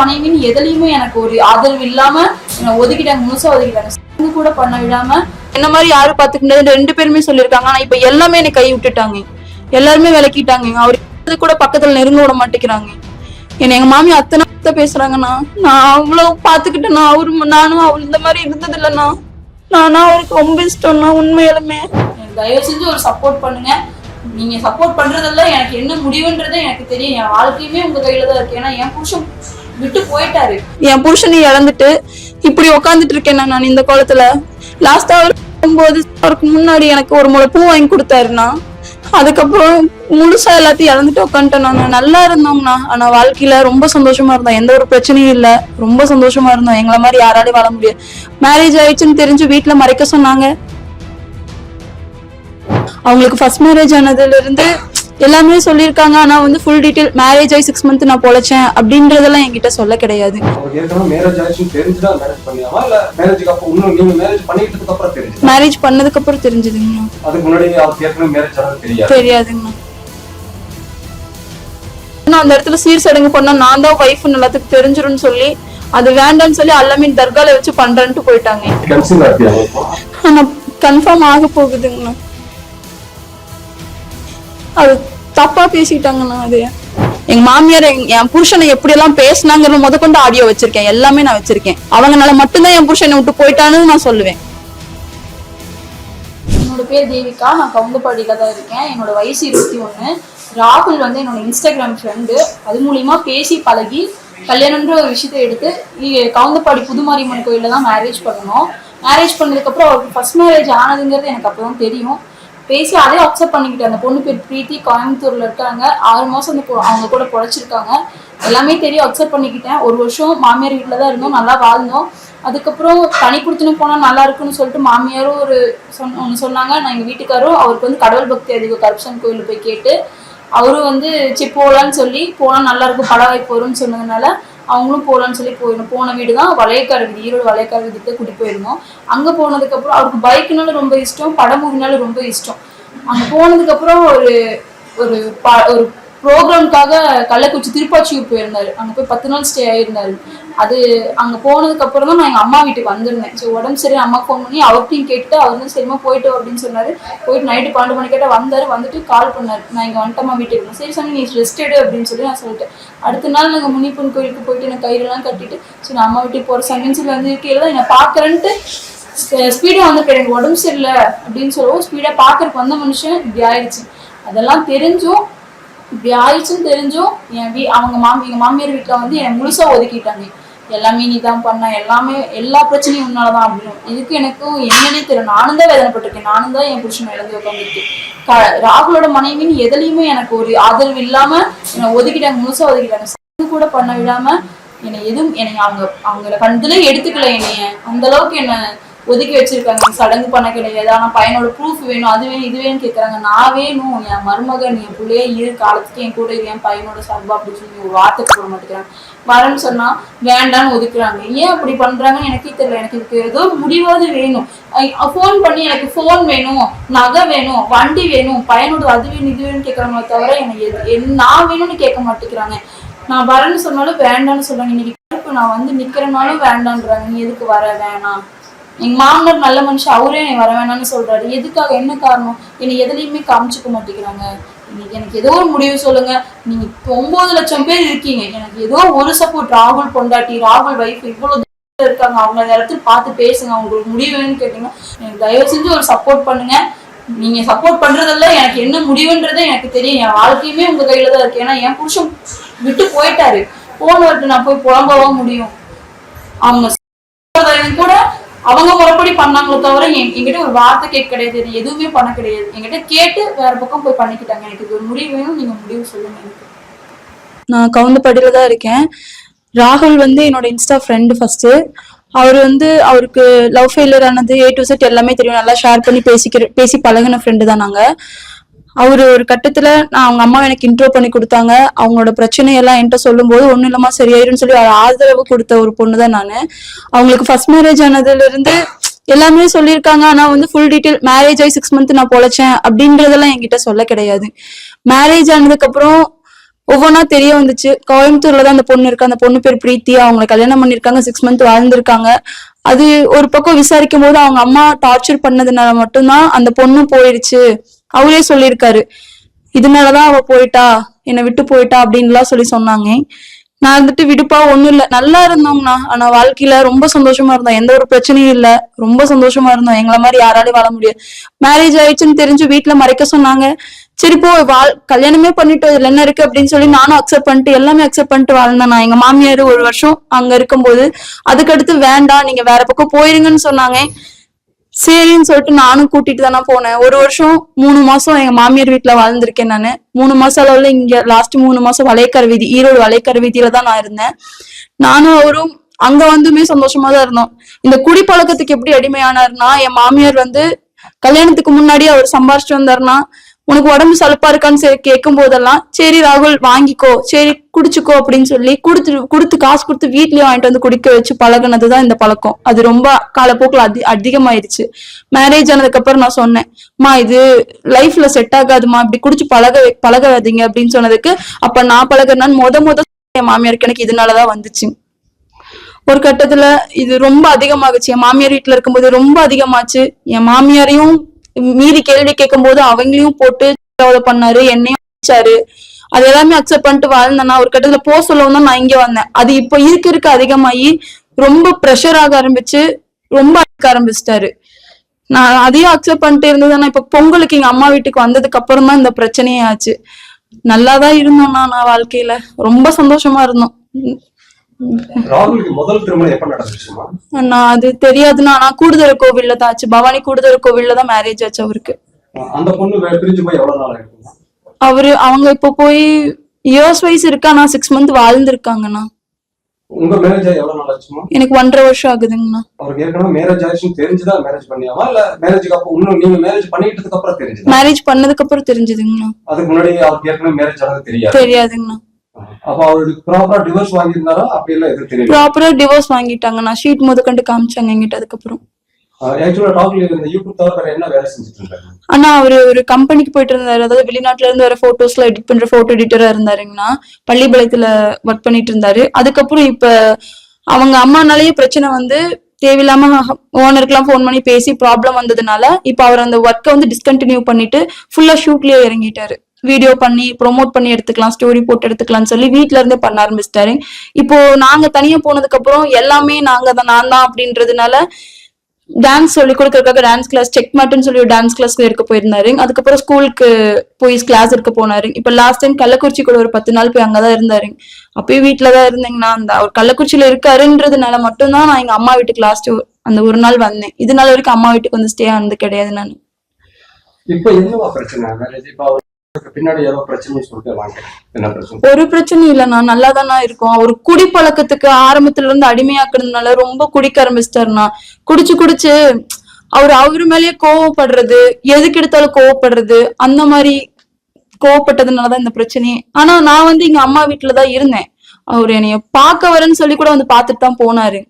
மனைவின்னு எதுலையுமே எனக்கு ஒரு ஆதரவு இல்லாம ஒதுக்கிட்டாங்க முழுசா ஒதுக்கிட்டாங்க. கூட பண்ண விடாம என்ன மாதிரி யாரு பாத்துக்கிட்டது ரெண்டு பேருமே சொல்லியிருக்காங்க. ஆனா இப்ப எல்லாமே என்னை கை விட்டுட்டாங்க. எல்லாருமே விளக்கிட்டாங்க. அவர் கூட பக்கத்துல நெருங்க விட மாட்டேங்கிறாங்க. என்ன எங்க மாமி அத்தனை பேசுறாங்கண்ணா. நான் அவ்வளவு பாத்துக்கிட்டேன்னா அவரு நானும் அவள் இந்த மாதிரி இருந்தது இல்லைண்ணா நானா அவருக்கு ரொம்ப இஷ்டம்னா உண்மையாலுமே. தயவு செஞ்சு ஒரு சப்போர்ட் பண்ணுங்க. நீங்க சப்போர்ட் பண்றதெல்லாம் எனக்கு என்ன முடிவுன்றதே எனக்கு தெரியும். என் வாழ்க்கையுமே உங்க கையில தான் இருக்கு. ஏன்னா என் புருஷன் விட்டு போயிட்டாரு. என் புருஷனை இழந்துட்டு இப்படி உக்காந்துட்டு இருக்கேன் நான் இந்த காலத்துல. லாஸ்டா அவர் போகும்போது அவருக்கு முன்னாடி எனக்கு ஒரு முளை பூ வாங்கி கொடுத்தாருண்ணா. அதுக்கப்புறம் முழுசா எல்லாத்தையும் இழந்துட்டு உட்காந்துட்டேன் நான். நல்லா இருந்தோம்னா ஆனா வாழ்க்கையில ரொம்ப சந்தோஷமா இருந்தோம். எந்த ஒரு பிரச்சனையும் இல்ல. ரொம்ப சந்தோஷமா இருந்தோம். எங்களை மாதிரி யாராலையும் வாழ முடியாது. மேரேஜ் ஆயிடுச்சுன்னு தெரிஞ்சு வீட்டுல மறைக்க சொன்னாங்க. அவங்களுக்கு ஃபர்ஸ்ட் மேரேஜ் ஆனதுல இருந்து எல்லாமே சொல்லியிருக்காங்க. ஆனா வந்து ஃபுல் டீடைல் மேரேஜ் ஆகி சிக்ஸ் மந்த் நான் பொழைச்சேன் அப்படின்றதெல்லாம் என்கிட்ட சொல்ல கிடையாது. மேரேஜ் பண்ணதுக்கு அப்புறம் தெரிஞ்சதுங்கண்ணா தெரியாதுங்கண்ணா நான் அந்த இடத்துல சீர் சடங்கு பண்ணா நான் தான் ஒய்ஃப் எல்லாத்துக்கும் தெரிஞ்சிரும்னு சொல்லி அது வேண்டாம்னு சொல்லி அல்லமீன் தர்கால வச்சு பண்றேன்ட்டு போயிட்டாங்க. கன்ஃபார்ம் ஆக போகுதுங்கண்ணா அது தப்பா பேசிட்டாங்கண்ணா அது. எங்க மாமியார் என் புருஷனை எப்படி எல்லாம் பேசினாங்கிறது முத கொண்டு ஆடியோ வச்சிருக்கேன். எல்லாமே நான் வச்சிருக்கேன். அவங்கனால மட்டும்தான் என் புருஷனை விட்டு போயிட்டான்னு நான் சொல்லுவேன். என்னோட பேர் தேவிகா. நான் கவுந்தப்பாடியில தான் இருக்கேன். என்னோட வயசு இருபத்தி ஒன்று ராகுல் வந்து என்னோட இன்ஸ்டாகிராம் ஃப்ரெண்டு அது மூலியமா பேசி பழகி கல்யாணம்ன்ற ஒரு விஷயத்தை எடுத்து கவுந்தப்பாடி புதுமாரியம்மன் கோயிலில் தான் மேரேஜ் பண்ணணும். மேரேஜ் பண்ணதுக்கப்புறம் அவருக்கு ஃபர்ஸ்ட் மேரேஜ் ஆனதுங்கிறது எனக்கு அப்பதான் தெரியும். பேசி அதே அக்செப்ட் பண்ணிக்கிட்டு அந்த பொண்ணு பேர் பிரீத்தி கோயம்புத்தூர்ல இருக்காங்க. ஆறு மாசம் அந்த அவங்க கூட பொழைச்சிருக்காங்க. எல்லாமே தெரியும் அக்செப்ட் பண்ணிக்கிட்டேன். ஒரு வருஷம் மாமியார் வீட்டில் தான் இருந்தோம். நல்லா வாழ்ந்தோம். அதுக்கப்புறம் தனி கொடுத்துன்னு போனால் நல்லா இருக்குன்னு சொல்லிட்டு மாமியாரும் ஒரு சொன்ன ஒன்று சொன்னாங்க. நான் எங்கள் வீட்டுக்காரும் அவருக்கு வந்து கடவுள் பக்தி அதிகம் கருப்ஷன் கோயிலில் போய் கேட்டு அவரும் வந்து சரி போகலான்னு சொல்லி போனால் நல்லா இருக்கும் பட வாய்ப்பு வரும்னு சொன்னதுனால அவங்களும் போகலான்னு சொல்லி போயிருந்தோம் போன வீடு தான் வளையக்கார வீதி ஈரோடு வளையக்கார வீதிக்கு கூட்டி போயிருந்தோம். அங்கே போனதுக்கப்புறம் அவருக்கு பைக்குனால ரொம்ப இஷ்டம் படம் மூவினாலும் ரொம்ப இஷ்டம். அங்கே போனதுக்கப்புறம் ஒரு ஒரு ப ஒரு ப்ரோக்ராம்க்காக கள்ளக்குறிச்சி திருப்பாச்சியூர் போயிருந்தாரு. அங்கே போய் பத்து நாள் ஸ்டே ஆயிருந்தாரு. அது அங்கே போனதுக்கு அப்புறம் தான் நான் எங்கள் அம்மா வீட்டுக்கு வந்திருந்தேன். ஸோ உடம்பு சரி அம்மா ஃபோன் பண்ணி அவர்கிட்டையும் கேட்டு அவர் தான் சரிமா போயிட்டு அப்படின்னு சொன்னார். போயிட்டு நைட்டு பன்னெண்டு மணி கேட்டால் வந்தார். வந்துட்டு கால் பண்ணார். நான் இங்கே வந்துட்டம்மா வீட்டுக்கு இருந்தேன். சரி சாமி நீ ரெஸ்ட் எடு அப்படின்னு சொல்லி நான் சொல்லிட்டேன். அடுத்த நாள் நாங்கள் முனிப்பன் கோயிலுக்கு போயிட்டு எனக்கு கயிறுலாம் கட்டிட்டு சரி நான் அம்மா வீட்டுக்கு போகிற சமயம் சொல்லி வந்து இருக்கே தான் என்னை பார்க்குறேன்ட்டு ஸ்பீடாக வந்து எனக்கு உடம்பு சரியில்லை அப்படின்னு சொல்லவும் ஸ்பீடாக பார்க்குறக்கு வந்த மனுஷன் இப்படி ஆயிடுச்சு. அதெல்லாம் தெரிஞ்சும் இப்படி ஆயிடுச்சுன்னு தெரிஞ்சும் என் வீ அவங்க மாமி எங்கள் மாமியார் வீட்டில் வந்து என்னை முழுசாக ஒதுக்கிட்டாங்க. எல்லாமே நீ தான் பண்ண எல்லாமே எல்லா பிரச்சனையும் உன்னால தான் அப்படின்னு இதுக்கு எனக்கும் என்னன்னே தெரியும் நானும் தான் வேதனைப்பட்டிருக்கேன். நானும் தான் என் புருஷன் இழந்து உட்காந்துருக்கு க ராகுலோட மனைவின்னு எதுலையுமே எனக்கு ஒரு ஆதரவு இல்லாம என்னை ஒதுக்கிட்டாங்க முழுசா ஒதுக்கிட்டாங்க. இது கூட பண்ண விடாம என்னை எதுவும் என்னை அவங்க அவங்கள கண்டுல எடுத்துக்கல என்னைய. அந்த அளவுக்கு என்னை ஒதுக்கி வச்சிருக்காங்க. சடங்கு பண்ண கிடையாது. ஆனா பையனோட ப்ரூஃப் வேணும். அது வேணும் இது வேணும் கேக்குறாங்க. நான் வேணும். என் மருமகன் என் பிள்ளையே இரு. காலத்துக்கு என் கூட என் பையனோட சார்பா அப்படின்னு சொல்லி ஒரு வார்த்தை போட மாட்டேங்கிறாங்க. வரேன்னு சொன்னா வேண்டாம்னு ஒதுக்குறாங்க. ஏன் அப்படி பண்றாங்கன்னு எனக்கே தெரியல. எனக்கு இதுக்கு ஏதோ முடிவாது வேணும். ஃபோன் பண்ணி எனக்கு ஃபோன் வேணும். நகை வேணும். வண்டி வேணும். பையனோட அது வேணும் இது வேணும்னு கேட்கறாங்களே தவிர எனக்கு எது- நான் வேணும்னு கேட்க மாட்டேங்கிறாங்க. நான் வரேன்னு சொன்னாலும் வேண்டாம்னு சொல்றாங்க. இன்னைக்கு நான் வந்து நிக்கிறனாலும் வேண்டான்றாங்க நீ எதுக்கு வர? வேணாம். எங்க மாமனார் நல்ல மனுஷன் அவரே என்னை வர வேணாம்னு சொல்றாரு. எதுக்காக? என்ன காரணம்? என்னை எதுலையுமே காமிச்சுக்க மாட்டேங்கிறாங்க. இன்னைக்கு எனக்கு ஏதோ ஒரு முடிவு சொல்லுங்க. நீங்க இப்ப ஒன்பது லட்சம் பேர் இருக்கீங்க. எனக்கு ஏதோ ஒரு சப்போர்ட் ராகுல் பொண்டாட்டி ராகுல் வைஃப் இவ்வளவு இருக்காங்க. அவங்க அந்த இடத்துல பார்த்து பேசுங்க. அவங்களுக்கு முடிவுன்னு கேட்டீங்கன்னா எனக்கு தயவு செஞ்சு ஒரு சப்போர்ட் பண்ணுங்க. நீங்க சப்போர்ட் பண்றதெல்லாம் எனக்கு என்ன முடிவுன்றதே எனக்கு தெரியும். என் வாழ்க்கையுமே உங்க கையில தான் இருக்கு. ஏன்னா என் புருஷன் விட்டு போயிட்டாரு. போனவர்கிட்ட நான் போய் புலம்பவா முடியும். அவங்க கூட அவங்க முறைப்படி பண்ணாங்களே தவிர என்கிட்ட ஒரு வார்த்தை கேட்க கிடையாது எதுவுமே பண்ண கிடையாது. என்கிட்ட கேட்டு வேற பக்கம் போய் பண்ணிக்கிட்டாங்க எனக்கு. இது ஒரு முடிவு வேணும் நீங்க முடிவு சொல்லுங்க எனக்கு. நான் கவுந்தப்படியில தான் இருக்கேன். ராகுல் வந்து என்னோட இன்ஸ்டா ஃப்ரெண்டு ஃபர்ஸ்ட் அவர் வந்து அவருக்கு லவ் ஃபெயிலியர் ஆனது ஏ டு செட் எல்லாமே தெரியும். நல்லா ஷேர் பண்ணி பேசிக்கிற பேசி பழகின ஃப்ரெண்டு தான் நாங்கள் அவர் ஒரு கட்டத்துல நான் அவங்க அம்மா எனக்கு இன்ட்ரோ பண்ணி கொடுத்தாங்க. அவங்களோட பிரச்சனையெல்லாம் என்கிட்ட சொல்லும்போது ஒன்றும் இல்லாம சரியாயிருன்னு சொல்லி ஆதரவு கொடுத்த ஒரு பொண்ணு தான் நானு. அவங்களுக்கு ஃபர்ஸ்ட் மேரேஜ் ஆனதுல இருந்து எல்லாமே சொல்லியிருக்காங்க. ஆனா வந்து ஃபுல் டீட்டெயில் மேரேஜ் ஆகி சிக்ஸ் மந்த் நான் பொழைச்சேன். அப்படின்றதெல்லாம் என்கிட்ட சொல்ல கிடையாது. மேரேஜ் ஆனதுக்கு அப்புறம் ஒவ்வொன்றா தெரிய வந்துச்சு. கோயம்புத்தூர்ல தான் அந்த பொண்ணு இருக்கு. அந்த பொண்ணு பேர் பிரீத்தி. அவங்களை கல்யாணம் பண்ணிருக்காங்க சிக்ஸ் மந்த் வாழ்ந்திருக்காங்க. அது ஒரு பக்கம் விசாரிக்கும் போது அவங்க அம்மா டார்ச்சர் பண்ணதுனால மட்டும்தான் அந்த பொண்ணு போயிடுச்சு. அவரே சொல்லியிருக்காரு. இதனாலதான் அவ போயிட்டா என்னை விட்டு போயிட்டா அப்படின்லாம் சொல்லி சொன்னாங்க. நான் வந்துட்டு விடுப்பா ஒண்ணும் இல்ல. நல்லா இருந்தோம்னா ஆனா வாழ்க்கையில ரொம்ப சந்தோஷமா இருந்தோம். எந்த ஒரு பிரச்சனையும் இல்ல. ரொம்ப சந்தோஷமா இருந்தோம். எங்களை மாதிரி யாராலையும் வாழ முடியாது. மேரேஜ் ஆயிடுச்சுன்னு தெரிஞ்சு வீட்டுல மறைக்க சொன்னாங்க. சரி போ. வாழ் கல்யாணமே பண்ணிட்டு இதுல என்ன இருக்கு? அப்படின்னு சொல்லி நானும் அக்செப்ட் பண்ணிட்டு எல்லாமே அக்செப்ட் பண்ணிட்டு வாழ்ந்தேன் நான். எங்க மாமியார் ஒரு வருஷம் அங்க இருக்கும்போது அதுக்கடுத்து வேண்டாம். நீங்க வேற பக்கம் போயிருங்கன்னு சொன்னாங்க. சரின்னு சொல்லிட்டு நானும் கூட்டிட்டு தானே போனேன். ஒரு வருஷம் மூணு மாசம் எங்க மாமியார் வீட்டுல வாழ்ந்திருக்கேன் நானு. மூணு மாசம் அளவுல இங்க லாஸ்ட் மூணு மாசம் வளையக்கர வீதி ஈரோடு வளையக்கர வீதியில தான் நான் இருந்தேன். நானும் அவரும் அங்க வந்துமே சந்தோஷமா தான் இருந்தோம். இந்த குடிப்பழக்கத்துக்கு எப்படி அடிமையானாருன்னா என் மாமியார் வந்து கல்யாணத்துக்கு முன்னாடி அவர் சம்பாரிச்சுட்டு வந்தாருன்னா உனக்கு உடம்பு சலுப்பா இருக்கான்னு சரி கேட்கும் போதெல்லாம் சரி ராகுல் வாங்கிக்கோ. சரி குடிச்சுக்கோ அப்படின்னு சொல்லி கொடுத்து கொடுத்து காசு கொடுத்து வீட்லயே வாங்கிட்டு வந்து குடிக்க வச்சு பழகுனதுதான் இந்த பழக்கம். அது ரொம்ப காலப்போக்கில் அதி அதிகமாயிருச்சு. மேரேஜ் ஆனதுக்கு அப்புறம் நான் சொன்னேன் மா இது லைஃப்ல செட் ஆகாதுமா. இப்படி குடிச்சு பழக பழகாதீங்க அப்படின்னு சொன்னதுக்கு அப்ப நான் பழகுறேன்னு முத முத என் மாமியாருக்கு எனக்கு இதனாலதான் வந்துச்சு. ஒரு கட்டத்துல இது ரொம்ப அதிகமாகுச்சு. என் மாமியார் வீட்டுல இருக்கும்போது ரொம்ப அதிகமாச்சு. என் மாமியாரையும் மீறி கேள்வி கேட்கும் போது அவங்களையும் போட்டு டெவலப் பண்ணாரு என்னையும் அடிச்சாரு. அது எல்லாமே அக்செப்ட் பண்ணிட்டு வாழ்ந்தேன். நான் ஒரு கட்டத்துல போ சொல்லவும் தான் நான் இங்க வந்தேன். அது இப்ப இருக்க இருக்க அதிகமாகி ரொம்ப ப்ரெஷர் ஆக ஆரம்பிச்சு ரொம்ப அடிக்க ஆரம்பிச்சிட்டாரு. நான் அதையும் அக்செப்ட் பண்ணிட்டு இருந்ததுன்னா இப்ப பொங்கலுக்கு எங்க அம்மா வீட்டுக்கு வந்ததுக்கு அப்புறம் தான் இந்த பிரச்சனையே ஆச்சு. நல்லாதான் இருந்தோம்னா நான் வாழ்க்கையில. ரொம்ப சந்தோஷமா இருந்தோம். நான் அது தெரியாதுன்னா நான் கூடுதல் கோவில்ல தான் ஆச்சு. பவானி கூடுதல் கோவில்ல தான் மேரேஜ் ஆச்சு அவருக்கு. அவரு அவங்க இப்போ போய் இயர்ஸ் வைஸ் இருக்கா நான் சிக்ஸ் மந்த் வாழ்ந்திருக்காங்கண்ணா. உங்க மேரேஜ் ஆகி எவ்வளவு நாள் ஆச்சுமா? எனக்கு ஒன்றரை வருஷம் ஆகுதுங்கண்ணா. மேரேஜ் ஆயிடுச்சுன்னு தெரிஞ்சுதான் மேரேஜ் பண்ணியாமா இல்ல மேரேஜுக்கு அப்புறம் இன்னும் நீங்க மேரேஜ் பண்ணிக்கிட்டதுக்கு அப்புறம் தெரிஞ்சுதா? மேரேஜ் பண்ணதுக்கு அப்புறம் தெரிஞ்சதுங்கண்ணா. தெரியாதுங்கண்ணா. அப்ப அவருக்கு ப்ராப்பரா டிவோர்ஸ் வாங்கியிருந்தாரா? அப்படி எல்லாம் எதுவும் தெரியல. ப்ராப்பரா டிவோர்ஸ் வாங்கிட்டாங்கண்ணா ஷீட் முதற்கண்டு காமிச்சாங்க என்கிட்ட அதுக்கப்புறம். ஆக்சுவலா ராகுல் இந்த யூடியூப் தவிர வேற என்ன வேலை செஞ்சுட்டு இருந்தாரு? ஆனா அவரு ஒரு கம்பெனிக்கு போயிட்டு இருந்தாரு. அதாவது வெளிநாட்டுல இருந்து வர போட்டோஸ்ல எடிட் பண்ற போட்டோ எடிட்டரா இருந்தாருங்கண்ணா பள்ளிப்பாளையத்துல ஒர்க் பண்ணிட்டு இருந்தாரு. அதுக்கப்புறம் இப்ப அவங்க அம்மானாலேயே பிரச்சனை வந்து தேவையில்லாம ஓனருக்குலாம் ஃபோன் பண்ணி பேசி ப்ராப்ளம் வந்ததுனால இப்ப அவர் அந்த ஒர்க்கை வந்து டிஸ்கண்டினியூ பண்ணிட்டு ஃபுல்லா ஷூட்லயே இறங்கிட்டாரு. வீடியோ பண்ணி ப்ரொமோட் பண்ணி எடுத்துக்கலாம் ஸ்டோரி போட்டு எடுத்துக்கலாம்னு சொல்லி வீட்டுல இருந்தே பண்ண ஆரம்பிச்சிட்டாரு இப்போ நாங்க தனியா போனதுக்கு அப்புறம் எல்லாமே நாங்க தான் நான் தான் அப்படின்றதுனால டான்ஸ் சொல்லி கொடுக்கறதுக்காக டான்ஸ் கிளாஸ் செக் மாட்டுன்னு சொல்லி ஒரு டான்ஸ் கிளாஸ்ல இருக்க போயிருந்தாரு. அதுக்கப்புறம் ஸ்கூலுக்கு போய் கிளாஸ் இருக்க போனாரு. இப்ப லாஸ்ட் டைம் கள்ளக்குறிச்சி கூட ஒரு பத்து நாள் போய் அங்கதான் இருந்தாரு. அப்பயும் வீட்டுலதான் தான் அந்த அவர் கள்ளக்குறிச்சியில இருக்காருன்றதுனால மட்டும்தான் நான் எங்க அம்மா வீட்டுக்கு லாஸ்ட் அந்த ஒரு நாள் வந்தேன். இதனால வரைக்கும் அம்மா வீட்டுக்கு வந்து ஸ்டே ஆனது கிடையாது நான். ஒரு பிரச்சனையும் இல்லைண்ணா நல்லா தானா இருக்கும். அவர் குடிப்பழக்கத்துக்கு ஆரம்பத்துல இருந்து அடிமையாக்குறதுனால ரொம்ப குடிக்க ஆரம்பிச்சிட்டாருண்ணா குடிச்சு குடிச்சு அவர் அவரு மேலேயே கோவப்படுறது எதுக்கு எடுத்தாலும் கோவப்படுறது அந்த மாதிரி கோவப்பட்டதுனாலதான் இந்த பிரச்சனையே. ஆனா நான் வந்து இங்க அம்மா வீட்டுலதான் இருந்தேன். அவர் என்னைய பார்க்க வரேன்னு சொல்லி கூட வந்து பாத்துட்டு தான் போனாரு.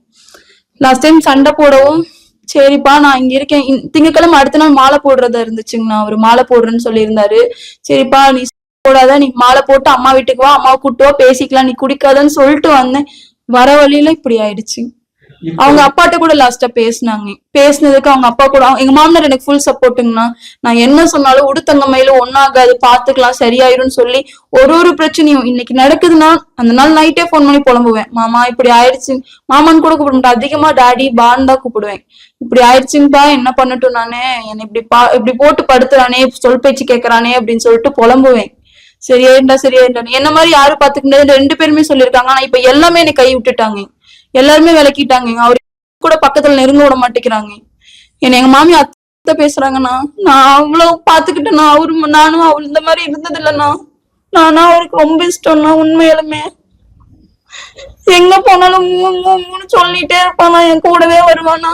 லாஸ்ட் டைம் சண்டை போடவும் சரிப்பா நான் இங்க இருக்கேன். திங்கக்கிழமை அடுத்த நாள் மாலை போடுறதா இருந்துச்சுங்கண்ணா. அவர் மாலை போடுறேன்னு சொல்லியிருந்தாரு. சரிப்பா நீ போடாத நீ மாலை போட்டு அம்மா வீட்டுக்கு வா அம்மா கூட்டுவா பேசிக்கலாம் நீ குடிக்காதன்னு சொல்லிட்டு வந்தேன். வர வழியில இப்படி ஆயிடுச்சு. அவங்க அப்பாட்ட கூட லாஸ்டா பேசினாங்க. பேசினதுக்கு அவங்க அப்பா கூட எங்க மாமனார் எனக்கு ஃபுல் சப்போர்ட்டுங்கண்ணா நான் என்ன சொன்னாலும் உடுத்தங்க மயில ஒன்னாகாது பாத்துக்கலாம் சரியாயிரும் சொல்லி ஒரு ஒரு பிரச்சனையும் இன்னைக்கு நடக்குதுன்னா அந்த நாள் நைட்டே போன் பண்ணி புலம்புவேன். மாமா இப்படி ஆயிடுச்சு. மாமான்னு கூட கூப்பிட மாட்டேன். அதிகமா டாடி பான் தான் கூப்பிடுவேன். இப்படி ஆயிடுச்சுங்கப்பா என்ன பண்ணட்டும் நானே? என்னை இப்படி பா இப்படி போட்டு படுத்துறானே சொல் பேச்சு கேக்குறானே அப்படின்னு சொல்லிட்டு புலம்புவேன். சரியாயிண்டா சரியாயிண்டா என்ன மாதிரி யாரும் பாத்துக்கிட்டது ரெண்டு பேருமே சொல்லியிருக்காங்க. ஆனா இப்ப எல்லாமே என்னை கை விட்டுட்டாங்க. எல்லாருமே விளக்கிட்டாங்க. அவர் கூட பக்கத்துல நெருங்க விட மாட்டேங்கிறாங்க. என்ன எங்க மாமி அத்தை பேசுறாங்கண்ணா. நான் அவ்வளவு பாத்துக்கிட்டேன்னா அவரு நானும் அவள் இந்த மாதிரி இருந்தது இல்லைண்ணா நானா அவருக்கு ரொம்ப இஷ்டம்னா உண்மையாலுமே. எங்க போனாலும் உம்னு சொல்லிட்டே இருப்பானா என் கூடவே வருவானா?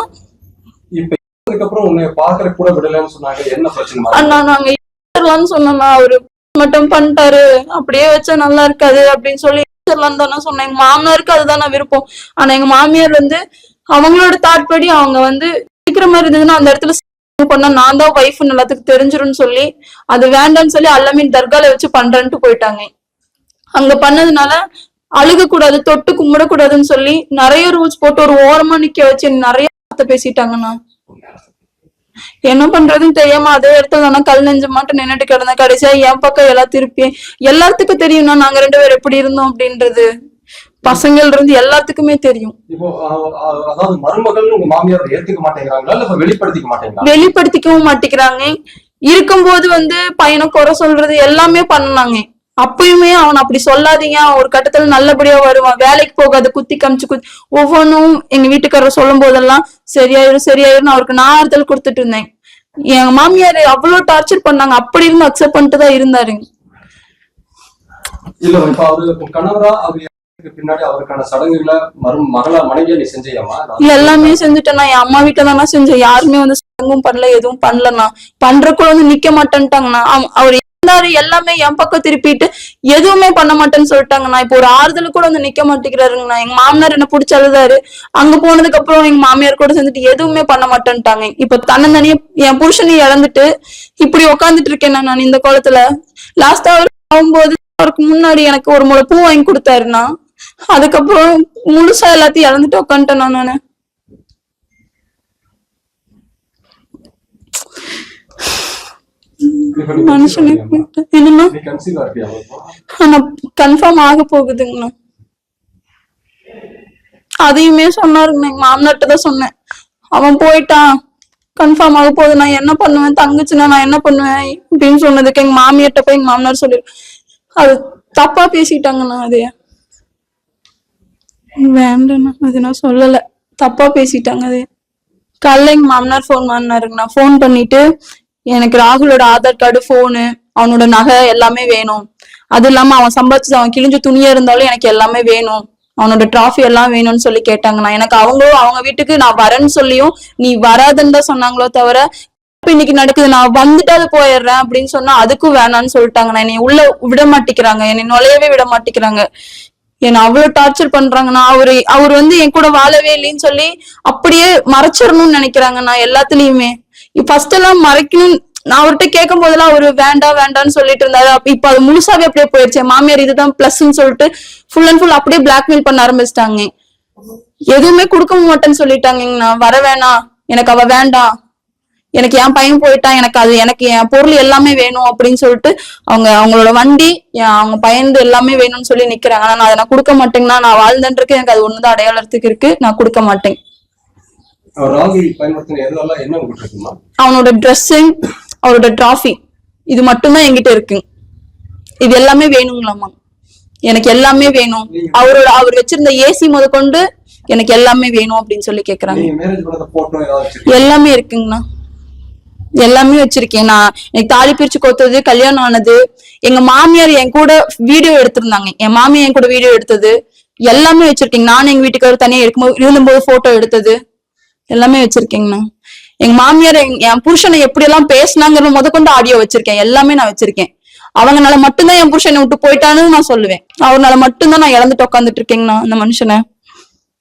இப்ப அதுக்கப்புறம் உன்னை பாக்குற கூட விடலன்னு சொன்னாங்க. என்ன பிரச்சனை? அண்ணா நாங்க சொன்னோம்னா அவரு மட்டும் பண்ணிட்டாரு. அப்படியே வச்சா நல்லா இருக்காது அப்படின்னு சொல்லி இருக்கலாம்னு தானே சொன்னேன். எங்க மாமனாருக்கு அதுதான் நான் விருப்பம். ஆனா எங்க மாமியார் வந்து அவங்களோட தாட் படி அவங்க வந்து சீக்கிரம் மாதிரி இருந்ததுன்னா அந்த இடத்துல பண்ணா நான் தான் ஒய்ஃப் எல்லாத்துக்கும் தெரிஞ்சிரும்னு சொல்லி அது வேண்டாம்னு சொல்லி அல்லமீன் தர்கால வச்சு பண்றேன்ட்டு போயிட்டாங்க. அங்க பண்ணதுனால அழுக கூடாது தொட்டு கும்பிடக்கூடாதுன்னு சொல்லி நிறைய ரூல்ஸ் போட்டு ஒரு ஓரமா நிக்க வச்சு நிறைய பேசிட்டாங்கண்ணா. என்ன பண்றதுன்னு தெரியாம அதே இடத்துல நான் கல் நெஞ்ச மாட்டு நின்னுட்டு கிடந்தேன். கடைசியா என் பக்கம் எல்லாம் திருப்பி எல்லாத்துக்கும் தெரியும்னா நாங்க ரெண்டு பேரும் எப்படி இருந்தோம் அப்படின்றது? பசங்கள்ல இருந்து எல்லாத்துக்குமே தெரியும். வெளிப்படுத்திக்கவும் மாட்டேங்கிறாங்க. இருக்கும்போது வந்து பையனை குறை சொல்றது எல்லாமே பண்ணாங்க அப்பயுமே அவன் அப்படி சொல்லாதீங்க. ஒரு கட்டத்துல நல்லபடியா வருவான். வேலைக்கு போகாத குத்தி காமிச்சு குத்தி ஒவ்வொன்றும் எங்க வீட்டுக்காரர் சொல்லும் போதெல்லாம் சரியாயிரும். சரியாயிரும் அவருக்கு நான் ஆறுதல் கொடுத்துட்டு இருந்தேன். எங்க மாமியார் அவ்வளவு டார்ச்சர் பண்ணாங்க. அப்படி இருந்து அக்செப்ட் பண்ணிட்டு தான் இருந்தாரு. இல்ல இப்ப அவரு கணவரா அவர் பின்னாடி அவருக்கான சடங்குகளை மரு மகளா மனைவியா நீ செஞ்சியாமா எல்லாமே செஞ்சுட்டேன் என் அம்மா வீட்டுல தானே செஞ்சேன். யாருமே வந்து சடங்கும் பண்ணல எதுவும் பண்ணலண்ணா. பண்றக்குள்ள வந்து நிக்க மாட்டேன்ட்டாங்கண்ணா. அவ- அவர் இருந்தாரு எல்லாமே என் பக்கம் திருப்பிட்டு எதுவுமே பண்ண மாட்டேன்னு சொல்லிட்டாங்கண்ணா. இப்போ ஒரு ஆறுதல் கூட வந்து நிக்க மாட்டேங்கிறாருங்கண்ணா. எங்க மாமனார் என்ன பிடிச்ச அழுதாரு. அங்க போனதுக்கு அப்புறம் எங்க மாமியார் கூட சேர்ந்துட்டு எதுவுமே பண்ண மாட்டேன்ட்டாங்க. இப்ப தன்னந்தனியே என் புருஷனை இழந்துட்டு இப்படி உக்காந்துட்டு இருக்கேன் நான் இந்த காலத்துல. லாஸ்டா அவர் ஆகும்போது அவருக்கு முன்னாடி எனக்கு ஒரு முளை பூ வாங்கி கொடுத்தாருண்ணா. அதுக்கப்புறம் முழுசா எல்லாத்தையும் இழந்துட்டு உட்காந்துட்டேன் நானு. மனுஷனுக்கு என்னன்னா? ஆனா கன்ஃபார்ம் ஆக போகுதுங்கண்ணா. அதையுமே சொன்னாருங்கண்ணா. எங்க மாமனார்ட்ட தான் சொன்னேன். அவன் போயிட்டான். கன்ஃபார்ம் ஆக போகுது. நான் என்ன பண்ணுவேன்? தங்கச்சுன்னா நான் என்ன பண்ணுவேன்? அப்படின்னு சொன்னதுக்கு எங்க மாமியார்ட்ட போய் எங்க மாமனார் சொல்லி அது தப்பா பேசிட்டாங்கண்ணா அதைய வேண்டாண்ணா அது நான் சொல்லல. தப்பா பேசிட்டாங்க அது. காலைல எங்க மாமனார் ஃபோன் பண்ணாருங்கண்ணா ஃபோன் பண்ணிட்டு எனக்கு ராகுலோட ஆதார் கார்டு ஃபோனு அவனோட நகை எல்லாமே வேணும். அது இல்லாம அவன் சம்பாதிச்சு அவன் கிழிஞ்ச துணியா இருந்தாலும் எனக்கு எல்லாமே வேணும். அவனோட டிராஃபி எல்லாம் வேணும்னு சொல்லி கேட்டாங்கண்ணா எனக்கு அவங்களும் அவங்க வீட்டுக்கு நான் வரேன்னு சொல்லியும் நீ வராதுன்னு தான் சொன்னாங்களோ தவிர இன்னைக்கு நடக்குது நான் வந்துட்டாது போயிடுறேன் அப்படின்னு சொன்னா அதுக்கும் வேணாம்னு சொல்லிட்டாங்கண்ணா என்னை உள்ள விட மாட்டேங்கிறாங்க. என்னை நுழையவே விட மாட்டேங்கிறாங்க. என்ன அவ்வளவு டார்ச்சர் பண்றாங்கண்ணா அவரு அவர் வந்து என் கூட வாழவே இல்லைன்னு சொல்லி அப்படியே மறைச்சிடணும்னு நினைக்கிறாங்கண்ணா எல்லாத்துலயுமே. ஃபர்ஸ்ட் எல்லாம் மறைக்கணும் நான் அவர்கிட்ட கேட்கும் போதெல்லாம் அவரு வேண்டாம் வேண்டாம்னு சொல்லிட்டு இருந்தாரு. இப்ப அது முழுசாவே அப்படியே போயிடுச்சு. மாமியார் இதுதான் பிளஸ்ன்னு சொல்லிட்டு ஃபுல் அண்ட் ஃபுல் அப்படியே பிளாக்மெயில் பண்ண ஆரம்பிச்சிட்டாங்க. எதுவுமே கொடுக்க மாட்டேன்னு சொல்லிட்டாங்கண்ணா வர வேணாம் எனக்கு அவ வேண்டாம் எனக்கு என் பையன் போயிட்டான் எனக்கு அது எனக்கு என் பொருள் எல்லாமே வேணும் அப்படின்னு சொல்லிட்டு அவங்க அவங்களோட வண்டி என் அவங்க பையன் எல்லாமே வேணும்னு சொல்லி நிக்கிறாங்க. ஆனா நான் அதை நான் கொடுக்க மாட்டேங்கன்னா நான் வாழ்ந்தன்றதுக்கு எனக்கு அது ஒண்ணுதான் அடையாளத்துக்கு இருக்கு. நான் கொடுக்க மாட்டேன் அவர் ராகுல் பயன்படுத்தின எதுவெல்லாம் என்ன உங்களுக்கு இருக்குமா அவனோட ட்ரெஸ்ஸிங் அவரோட டிராஃபி இது மட்டும்தான் என்கிட்ட இருக்கு. இது எல்லாமே வேணுங்களாமா? எனக்கு எல்லாமே வேணும். அவரோட அவர் வச்சிருந்த ஏசி முதற்கொண்டு எனக்கு எல்லாமே வேணும் அப்படின்னு சொல்லி கேக்குறாங்க. எல்லாமே இருக்குங்கண்ணா. எல்லாமே வச்சிருக்கேன். நான் எனக்கு தாலி பிரிச்சு கோத்தது கல்யாணம் ஆனது. எங்க மாமியார் என் கூட வீடியோ எடுத்திருந்தாங்க. என் மாமியார் என் கூட வீடியோ எடுத்தது. எல்லாமே வச்சிருக்கேங்க நானும் எங்க வீட்டுக்காரர் தனியா இருக்கும்போது இருந்தபோது போட்டோ எடுத்தது. எல்லாமே வச்சிருக்கேங்கண்ணா. எங்க மாமியார் என் புருஷனை எப்படி எல்லாம் பேசினாங்கிறது முதற்கொண்டு ஆடியோ வச்சிருக்கேன். எல்லாமே நான் வச்சிருக்கேன். அவங்கனால மட்டும்தான் என் புருஷனை விட்டு போயிட்டான்னு நான் சொல்லுவேன். அவர்னால மட்டும்தான் நான் இழந்துட்டு உட்காந்துட்டு இருக்கேங்கண்ணா அந்த மனுஷனை.